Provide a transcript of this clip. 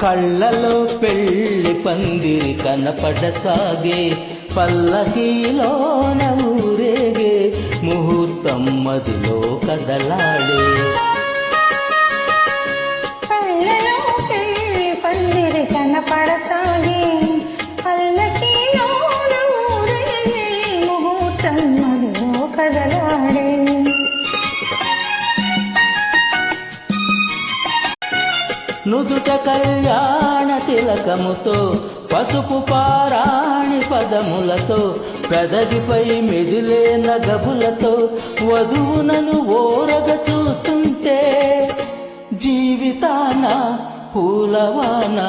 కళ్ళలో పెళ్ళి పందిరి కనపడసాగే పల్లకీలోన ఊరేగే ముహూర్తం మదిలో కదలాడే. నుదుట కళ్యాణ తిలకముతో పసుపు పారాణి పదములతో పెదవిపై మెదిలే నగబులతో వధువునను ఓరగ చూస్తుంటే జీవితాన పూలవానా.